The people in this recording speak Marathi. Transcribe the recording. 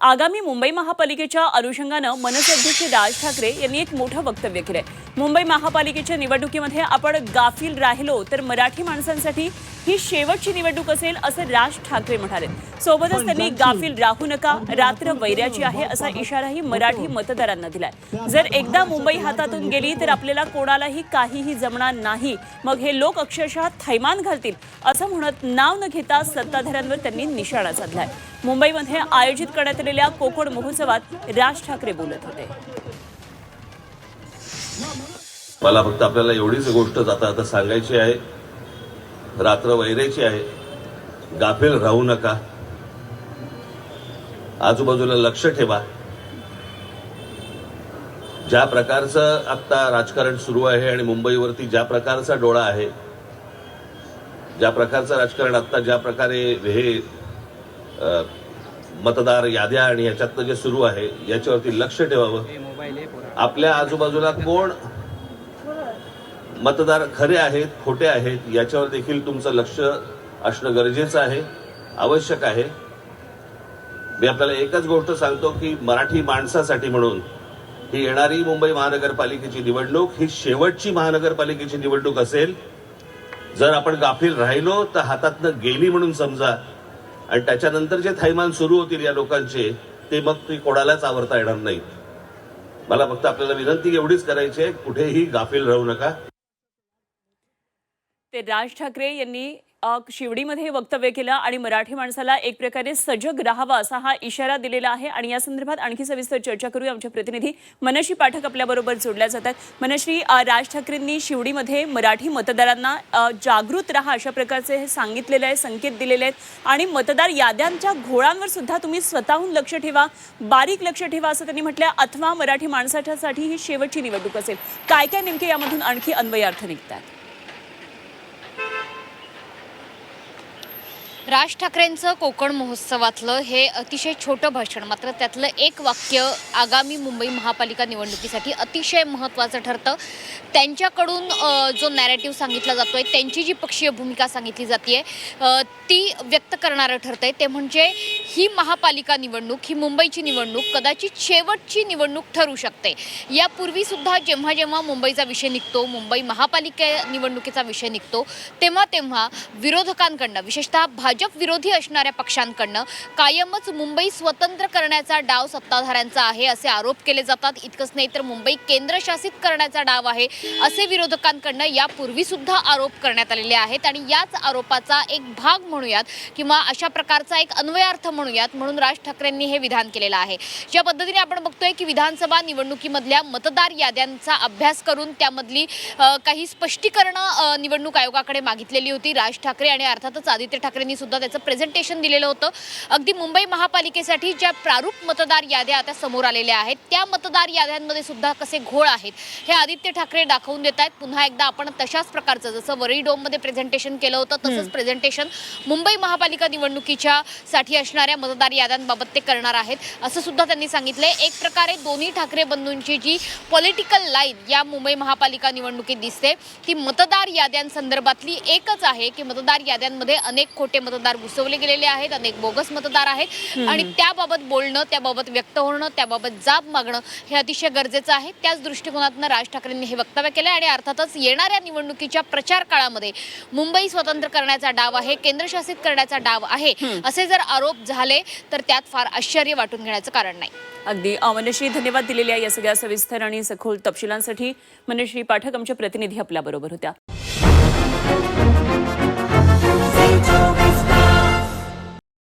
आगामी मुंबई महापालिकेच्या अनुषंगानं मनसे अध्यक्ष राज ठाकरे यांनी एक मोठं वक्तव्य केलंय. मुंबई महापालिकेच्या निवडणुकीमध्ये आपण गाफील राहिलो तर मराठी माणसांसाठी ही शेवटची निवडणूक असेल असं राज ठाकरे म्हणाले सोबतच त्यांनी गाफील राहू नका रात्र वैऱ्याची आहे असा इशाराही मराठी मतदारांना दिलाय. जर एकदा मुंबई हातातून गेली तर आपल्याला कोणालाही काहीही जमणार नाही. मग हे लोक अक्षरशः थैमान घालतील असं म्हणत नाव न घेता सत्ताधाऱ्यांवर त्यांनी निशाणा साधलाय. मुंबईमध्ये आयोजित करण्यात आलेल्या कोकण महोत्सवात राज ठाकरे बोलत होते. मला फक्त आपल्याला एवढीच गोष्ट जाता आता सांगायची आहे. रात्र वैरायची आहे. गाफेल राहू नका. आजूबाजूला लक्ष ठेवा. ज्या प्रकारचं आत्ता राजकारण सुरू आहे आणि मुंबईवरती ज्या प्रकारचा डोळा आहे ज्या प्रकारचं राजकारण आता ज्या प्रकारे हे मतदार याद्या आणि याच्यातनं जे सुरू आहे याच्यावरती लक्ष ठेवावं. आपल्या आजूबाजूला कोण मतदार खरे आहेत खोटे आहेत याच्यावर देखील तुमचं लक्ष असणं गरजेचं आहे आवश्यक आहे. मी आपल्याला एकच गोष्ट सांगतो की मराठी माणसासाठी म्हणून ही येणारी मुंबई महानगरपालिकेची निवडणूक ही शेवटची महानगरपालिकेची निवडणूक असेल. जर आपण गाफील राहिलो तर हातातनं गेली म्हणून समजा आणि त्याच्यानंतर जे थैमान सुरू होतील या लोकांचे ते मग ती कोणालाच आवरता येणार नाही मला फक्त आपल्याला विनंती एवढीच करायची आहे कुठेही गाफील राहू नका. ते राज ठाकरे यांनी शिवडीमध्ये हे वक्तव्य केलं आणि मराठी माणसाला एक प्रकारे सजग राहावा असा हा इशारा दिलेला आहे. आणि या संदर्भात आणखी सविस्तर चर्चा करूया. आमच्या प्रतिनिधी मनश्री पाठक आपल्याबरोबर जोडल्या जातात. मनश्री राज ठाकरेंनी शिवडीमध्ये मराठी मतदारांना जागृत राहा अशा प्रकारचे हे सांगितलेले आहे संकेत दिलेले आहेत. आणि मतदार याद्यांच्या घोळांवर सुद्धा तुम्ही स्वतःहून लक्ष ठेवा बारीक लक्ष ठेवा असं त्यांनी म्हटलं अथवा मराठी माणसाच्यासाठी ही शेवटची निवडणूक असेल. काय काय नेमके यामधून आणखी अन्वयार्थ निघतात? राज ठाकरेंचं कोकण महोत्सवातलं हे अतिशय छोटं भाषण. मात्र त्यातलं एक वाक्य आगामी मुंबई महापालिका निवडणुकीसाठी अतिशय महत्त्वाचं ठरतं. त्यांच्याकडून जो नॅरेटिव्ह सांगितला जातोय त्यांची जी पक्षीय भूमिका सांगितली जाते ती व्यक्त करणारं ठरतंय. ते म्हणजे ही महापालिका निवडणूक ही मुंबईची निवडणूक कदाचित शेवटची निवडणूक ठरू शकते. यापूर्वीसुद्धा जेव्हा जेव्हा मुंबईचा विषय निघतो मुंबई महापालिका निवडणुकीचा विषय निघतो तेव्हा तेव्हा विरोधकांकडनं विशेषतः भाजप विरोधी असणाऱ्या पक्षांकडनं कायमच मुंबई स्वतंत्र करण्याचा डाव सत्ताधाऱ्यांचा आहे असे आरोप केले जातात. इतकंच नाही तर मुंबई केंद्रशासित करण्याचा डाव आहे असे विरोधकांकडनं यापूर्वी सुद्धा आरोप करण्यात आलेले आहेत. आणि याच आरोपाचा एक भाग म्हणूयात किंवा अशा प्रकारचा एक अन्वयार्थ म्हणूयात म्हणून राज ठाकरेंनी हे विधान केलेलं आहे. ज्या पद्धतीने आपण बघतोय की विधानसभा निवडणुकीमधल्या मतदार याद्यांचा अभ्यास करून त्यामधली काही स्पष्टीकरणं निवडणूक आयोगाकडे मागितलेली होती. राज ठाकरे आणि अर्थातच आदित्य ठाकरेंनी सुद्धा त्याचं प्रेझेंटेशन दिलेलं होतं. अगदी मुंबई महापालिकेसाठी ज्या प्रारूप मतदार याद्या आता समोर आलेल्या आहेत त्या मतदार याद्यांमध्ये सुद्धा कसे घोळ आहेत हे आदित्य ठाकरे दाखवून देत आहेत. पुन्हा एकदा आपण तशाच प्रकारचं जसं वरळी डोममध्ये प्रेझेंटेशन केलं होतं तसंच प्रेझेंटेशन मुंबई महापालिका निवडणुकीच्या साठी असणाऱ्या मतदार याद्यांबाबत ते करणार आहेत. असं सुद्धा त्यांनी सांगितलंय. एक प्रकारे दोन्ही ठाकरे बंधूंची जी पॉलिटिकल लाईन या मुंबई महापालिका निवडणुकीत दिसते ती मतदार याद्यांसंदर्भातली एकच आहे की मतदार याद्यांमध्ये अनेक खोटे मतदार घुसवले गेलेले आहेत अनेक बोगस मतदार आहेत. आणि त्याबाबत बोलणं त्याबाबत व्यक्त होणं त्याबाबत जाब मागणं हे अतिशय गरजेचं आहे. त्याच दृष्टिकोनातून राज ठाकरेंनी हे वक्तव्य केलं आणि अर्थातच येणाऱ्या निवडणुकीच्या प्रचार काळामध्ये मुंबई स्वतंत्र करण्याचा डाव आहे केंद्रशासित करण्याचा डाव आहे असे जर आरोप झाले तर त्यात फार आश्चर्य वाटून घेण्याचं कारण नाही. अगदी मनश्री धन्यवाद दिलेल्या या सगळ्या सविस्तर आणि सखोल तपशिलांसाठी मनश्री पाठक आमच्या प्रतिनिधी आपल्याबरोबर होत्या.